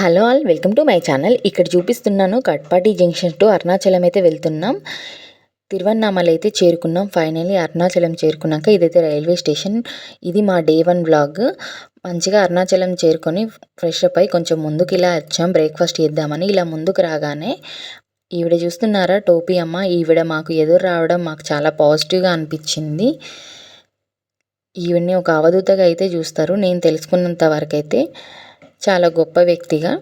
Hello all welcome to my channel. ఇక్కడ చూపిస్తున్నాను Katpadi junction to Arunachalam అయితే వెళ్తున్నాం. తిరువన్నామలు అయితే చేరుకున్నాం. ఫైనల్లీ అరుణాచలం చేరుకున్నాక ఇదైతే రైల్వే స్టేషన్. ఇది మా డే వన్ బ్లాగ్ మంచిగా అరుణాచలం చేరుకొని ఫ్రెష్ అప్ అయి కొంచెం ముందుకు ఇలా వచ్చాం. బ్రేక్ఫాస్ట్ చేద్దామని ఇలా ముందుకు రాగానే ఈవిడ చూస్తున్నారా టోపీ అమ్మ? ఈవిడ మాకు ఎదురు రావడం మాకు చాలా పాజిటివ్గా అనిపించింది. ఈవిడ్ని ఒక అవధూతగా అయితే చూస్తారు. నేను తెలుసుకున్నంత వరకు అయితే చాలా గొప్ప వ్యక్తిగా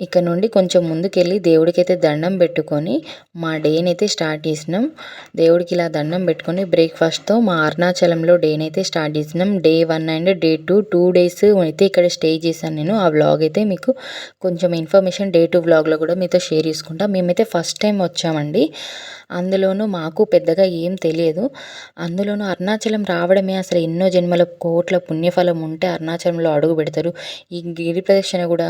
ఇక్కడ నుండి కొంచెం ముందుకెళ్ళి దేవుడికైతే దండం పెట్టుకొని మా డేనైతే స్టార్ట్ చేసినాం. దేవుడికి ఇలా దండం పెట్టుకొని బ్రేక్ఫాస్ట్తో మా అరుణాచలంలో డేనైతే స్టార్ట్ చేసినాం. Day one and day two two days అయితే ఇక్కడ స్టే చేశాను నేను. ఆ వ్లాగ్ అయితే మీకు కొంచెం ఇన్ఫర్మేషన్ డే టూ వ్లాగ్లో కూడా మీతో షేర్ చేసుకుంటా. మేమైతే ఫస్ట్ టైం వచ్చామండి. అందులోనూ మాకు పెద్దగా ఏం తెలియదు. అందులోనూ అరుణాచలం రావడమే అసలు ఎన్నో జన్మల కోట్ల పుణ్యఫలం ఉంటే అరుణాచలంలో అడుగు పెడతారు. ఈ గిరి ప్రదక్షిణ కూడా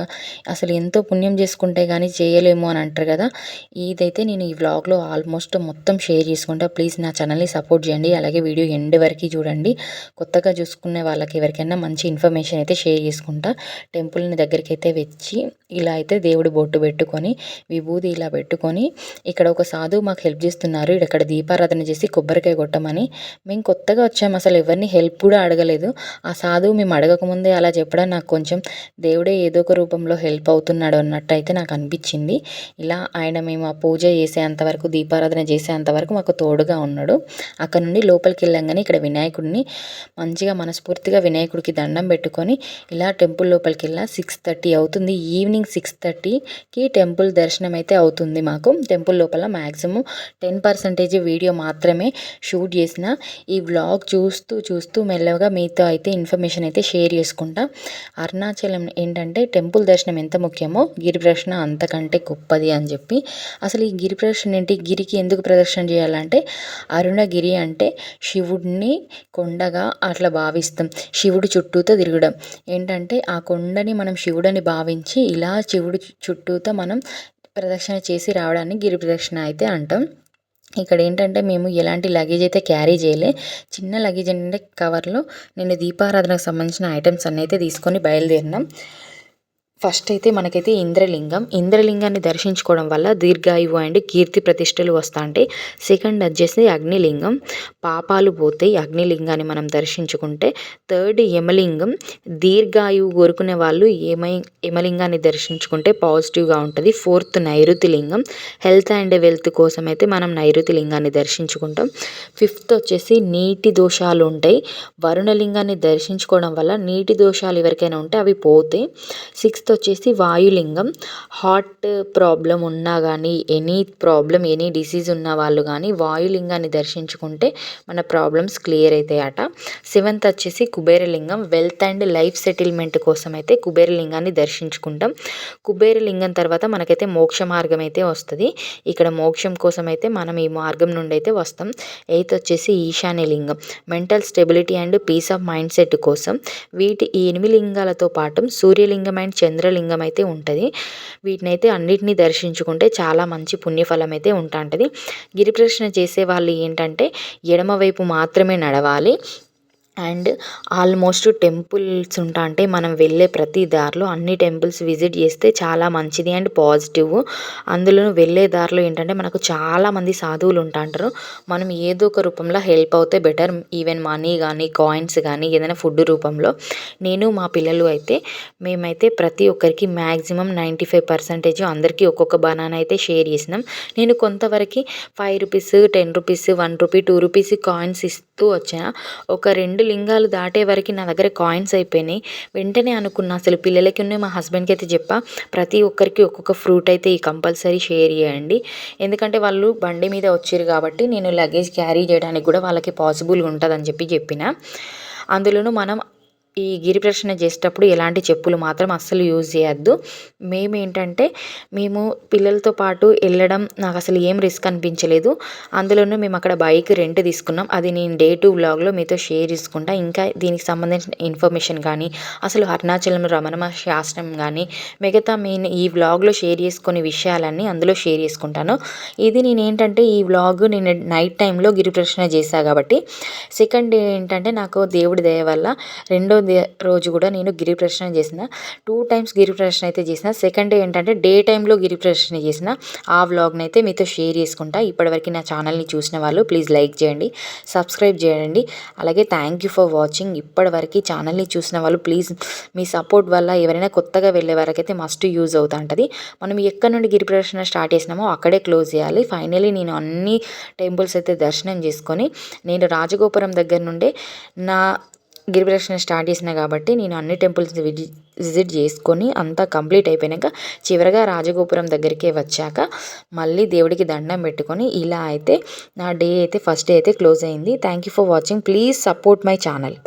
అసలు ఎంతో పుణ్య చేసుకుంటే కానీ చేయలేము అని అంటారు కదా. ఇదైతే నేను ఈ వ్లాగ్లో ఆల్మోస్ట్ మొత్తం షేర్ చేసుకుంటా. ప్లీజ్ నా ఛానల్ని సపోర్ట్ చేయండి. అలాగే వీడియో ఎండ్ వరకు చూడండి. కొత్తగా చూసుకునే వాళ్ళకి ఎవరికైనా మంచి ఇన్ఫర్మేషన్ అయితే షేర్ చేసుకుంటా. టెంపుల్ని దగ్గరికి అయితే వచ్చి ఇలా అయితే దేవుడు బొట్టు పెట్టుకొని విభూది ఇలా పెట్టుకొని ఇక్కడ ఒక సాధువు మాకు హెల్ప్ చేస్తున్నారు. ఇక్కడ దీపారాధన చేసి కొబ్బరికాయ కొట్టమని. మేము కొత్తగా వచ్చాము అసలు ఎవరిని హెల్ప్ కూడా అడగలేదు. ఆ సాధువు మేము అడగకముందే అలా చెప్పడం నాకు కొంచెం దేవుడే ఏదో ఒక రూపంలో హెల్ప్ అవుతున్నాడు ఉన్నట్టు అయితే నాకు అనిపించింది. ఇలా ఆయన మేము ఆ పూజ చేసేంతవరకు దీపారాధన చేసేంతవరకు మాకు తోడుగా ఉన్నాడు. అక్కడ నుండి లోపలికి వెళ్ళంగానే ఇక్కడ వినాయకుడిని మంచిగా మనస్ఫూర్తిగా వినాయకుడికి దండం పెట్టుకొని ఇలా టెంపుల్ లోపలికి వెళ్ళా సిక్స్ థర్టీ అవుతుంది. ఈవినింగ్ సిక్స్ థర్టీకి టెంపుల్ దర్శనం అయితే అవుతుంది మాకు. టెంపుల్ లోపల మ్యాక్సిమం టెన్ పర్సెంటేజ్ వీడియో మాత్రమే షూట్ చేసిన ఈ వ్లాగ్ చూస్తూ చూస్తూ మెల్లగా మీతో అయితే ఇన్ఫర్మేషన్ అయితే షేర్ చేసుకుంటా. అరుణాచలం ఏంటంటే టెంపుల్ దర్శనం ఎంత ముఖ్యమో గిరి ప్రదర్శన అంతకంటే గొప్పది అని చెప్పి. అసలు ఈ గిరి ప్రదర్శన ఏంటి? గిరికి ఎందుకు ప్రదర్శన చేయాలంటే అరుణగిరి అంటే శివుడిని కొండగా అట్లా భావిస్తాం. శివుడు చుట్టూతో తిరగడం. ఏంటంటే ఆ కొండని మనం శివుడని భావించి ఇలా శివుడు చుట్టూతో మనం ప్రదక్షిణ చేసి రావడాన్ని గిరి ప్రదక్షిణ అయితే అంటాం. ఇక్కడ ఏంటంటే మేము ఎలాంటి లగేజ్ అయితే క్యారీ చేయలే. చిన్న లగేజ్ ఏంటంటే కవర్లో నేను దీపారాధనకు సంబంధించిన ఐటమ్స్ అన్నీ అయితే తీసుకొని బయలుదేరినాం. ఫస్ట్ అయితే మనకైతే ఇంద్రలింగం. ఇంద్రలింగాన్ని దర్శించుకోవడం వల్ల దీర్ఘాయువు అండ్ కీర్తి ప్రతిష్టలు వస్తా సెకండ్ వచ్చేసి అగ్నిలింగం. పాపాలు పోతాయి అగ్నిలింగాన్ని మనం దర్శించుకుంటే. థర్డ్ యమలింగం. దీర్ఘాయువు కోరుకునే వాళ్ళు ఏమై యమలింగాన్ని దర్శించుకుంటే పాజిటివ్గా ఉంటుంది. ఫోర్త్ నైరుతి లింగం హెల్త్ అండ్ వెల్త్ కోసం అయితే మనం నైరుతి లింగాన్ని దర్శించుకుంటాం. ఫిఫ్త్ వచ్చేసి నీటి దోషాలు ఉంటాయి. వరుణలింగాన్ని దర్శించుకోవడం వల్ల నీటి దోషాలు ఎవరికైనా ఉంటే అవి పోతాయి. సిక్స్త్ వచ్చేసి వాయులింగం. హార్ట్ ప్రాబ్లం ఉన్నా కానీ ఎనీ ప్రాబ్లం ఎనీ డిసీజ్ ఉన్న వాళ్ళు కానీ వాయులింగాన్ని దర్శించుకుంటే మన ప్రాబ్లమ్స్ క్లియర్ అవుతాయట సెవెంత్ వచ్చేసి Kuberalingam. Wealth and life settlement కోసం అయితే కుబేరలింగాన్ని దర్శించుకుంటాం. కుబేరలింగం తర్వాత మనకైతే మోక్ష మార్గం అయితే వస్తుంది. ఇక్కడ మోక్షం కోసం అయితే మనం ఈ మార్గం నుండి అయితే వస్తాం. ఎయిత్ వచ్చేసి Eesanya lingam. Mental stability and peace of mind set కోసం వీటి ఈ ఎనిమిది లింగాలతో పాటు సూర్యలింగం అండ్ చంద్ర చంద్రలింగం అయితే ఉంటుంది. వీటిని అయితే అన్నిటినీ దర్శించుకుంటే చాలా మంచి పుణ్యఫలం అయితే ఉంటుంది. గిరి ప్రదక్షిణ చేసే వాళ్ళు ఏంటంటే ఎడమవైపు మాత్రమే నడవాలి. అండ్ ఆల్మోస్ట్ టెంపుల్స్ ఉంటా అంటే మనం వెళ్ళే ప్రతి దారిలో అన్ని టెంపుల్స్ విజిట్ చేస్తే చాలా మంచిది అండ్ పాజిటివ్. అందులో వెళ్ళే దారిలో ఏంటంటే మనకు చాలామంది సాధువులు ఉంటాంటారు. మనం ఏదో ఒక రూపంలో హెల్ప్ అవుతే బెటర్ ఈవెన్ మనీ కానీ కాయిన్స్ కానీ ఏదైనా ఫుడ్ రూపంలో. నేను మా పిల్లలు అయితే మేమైతే ప్రతి ఒక్కరికి మ్యాక్సిమం నైంటీ ఫైవ్ పర్సెంటేజ్ అందరికీ ఒక్కొక్క బనానా అయితే షేర్ చేసినాం. నేను కొంతవరకు five rupees ten rupees one rupee two rupees coins ఇస్తూ వచ్చిన ఒక రెండు లింగాలు దాటే వరకు నా దగ్గర కాయిన్స్ అయిపోయినాయి. వెంటనే అనుకున్నా అసలు పిల్లలకి ఉన్న మా హస్బెండ్కి అయితే చెప్పా. ప్రతి ఒక్కరికి ఒక్కొక్క ఫ్రూట్ అయితే ఈ కంపల్సరీ షేర్ చేయండి. ఎందుకంటే వాళ్ళు బండి మీద వచ్చారు కాబట్టి నేను లగేజ్ క్యారీ చేయడానికి కూడా వాళ్ళకి పాసిబుల్గా ఉంటుందని చెప్పి చెప్పిన. అందులోనూ మనం ఈ గిరి ప్రదక్షిణ చేసేటప్పుడు ఎలాంటి చెప్పులు మాత్రం అస్సలు యూజ్ చేయొద్దు. మేము ఏంటంటే మేము పిల్లలతో పాటు వెళ్ళడం నాకు అసలు ఏం రిస్క్ అనిపించలేదు. అందులోనూ మేము అక్కడ బైక్ రెంట్ తీసుకున్నాం. అది నేను డే టు వ్లాగ్లో మీతో షేర్ చేసుకుంటా. ఇంకా దీనికి సంబంధించిన ఇన్ఫర్మేషన్ కానీ అసలు అరుణాచలం రమణ శాస్త్రం కానీ మిగతా నేను ఈ వ్లాగ్లో షేర్ చేసుకునే విషయాలన్నీ అందులో షేర్ చేసుకుంటాను. ఇది నేను ఏంటంటే ఈ బ్లాగ్ నేను నైట్ టైంలో గిరి ప్రదక్షిణ చేశాను కాబట్టి. సెకండ్ ఏంటంటే నాకు దేవుడి దయ వల్ల రెండో రోజు కూడా నేను గిరి ప్రదర్శన చేసిన. టూ టైమ్స్ గిరి ప్రదర్శన అయితే చేసిన. సెకండ్ డే ఏంటంటే డే టైంలో గిరి ప్రదర్శన చేసిన. ఆ వ్లాగ్ని అయితే మీతో షేర్ చేసుకుంటా. ఇప్పటివరకు నా ఛానల్ని చూసిన వాళ్ళు ప్లీజ్ లైక్ చేయండి. సబ్స్క్రైబ్ చేయండి. అలాగే థ్యాంక్ యూ ఫర్ వాచింగ్ ఇప్పటివరకు ఛానల్ని చూసిన వాళ్ళు ప్లీజ్ మీ సపోర్ట్ వల్ల ఎవరైనా కొత్తగా వెళ్ళే వరకైతే మస్ట్ యూజ్ అవుతా ఉంటుంది. మనం ఎక్కడ నుండి గిరి ప్రదర్శన స్టార్ట్ చేసినామో అక్కడే క్లోజ్ చేయాలి. ఫైనలీ నేను అన్ని టెంపుల్స్ అయితే దర్శనం చేసుకొని నేను రాజగోపురం దగ్గర నుండే నా గిరిప్రదక్షిణ స్టార్ట్ చేసిన కాబట్టి నేను అన్ని టెంపుల్స్ విజిట్ చేసుకొని అంతా కంప్లీట్ అయిపోయాక చివరగా రాజగోపురం దగ్గరికే వచ్చాక మళ్ళీ దేవుడికి దండం పెట్టుకొని ఇలా అయితే నా డే అయితే ఫస్ట్ డే అయితే క్లోజ్ అయింది. Thank you for watching please support my channel